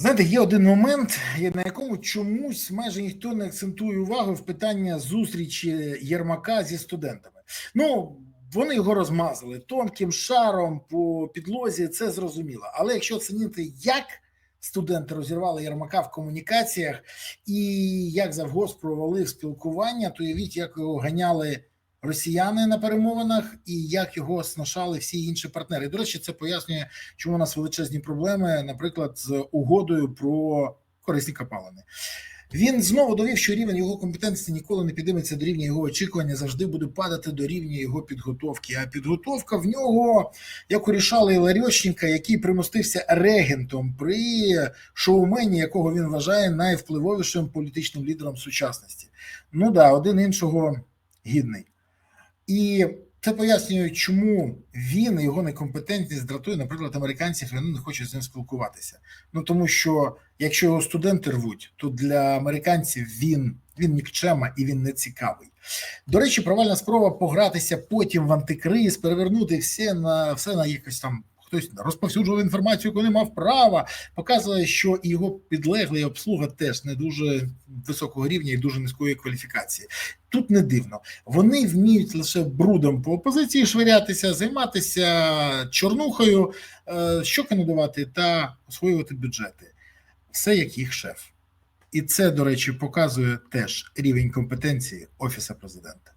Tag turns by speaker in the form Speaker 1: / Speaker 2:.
Speaker 1: Знаєте, є один момент, на якому чомусь майже ніхто не акцентує увагу в питання зустрічі Єрмака зі студентами. Ну вони його розмазали тонким шаром по підлозі, це зрозуміло. Але якщо оцінити, як студенти розірвали Єрмака в комунікаціях і як завгос провалив спілкування, то уявіть, як його ганяли росіяни на перемовинах і як його сношали всі інші партнери. До речі, це пояснює, чому у нас величезні проблеми, наприклад, з угодою про корисні копалини. Він знову довів, що рівень його компетенції ніколи не підійметься до рівня його очікування, завжди буде падати до рівня його підготовки. А підготовка в нього, як у Рішала Іларіощенка, який примостився регентом при шоумені, якого він вважає найвпливовішим політичним лідером сучасності. Ну да, один іншого гідний. І це пояснює, чому він і його некомпетентність дратує, наприклад, американців, і вони не хочуть з ним спілкуватися. Ну тому що якщо його студенти рвуть, то для американців він він нікчема і він не цікавий. До речі, провальна спроба погратися потім в антикриз, перевернути все на все на якось там. Хтось розповсюджував інформацію, яку не мав права, показує, що і його підлеглий обслуга теж не дуже високого рівня і дуже низької кваліфікації. Тут не дивно. Вони вміють лише брудом по опозиції швирятися, займатися чорнухою, щоки надавати та освоювати бюджети. Все як їх шеф. І це, до речі, показує теж рівень компетенції Офіса президента.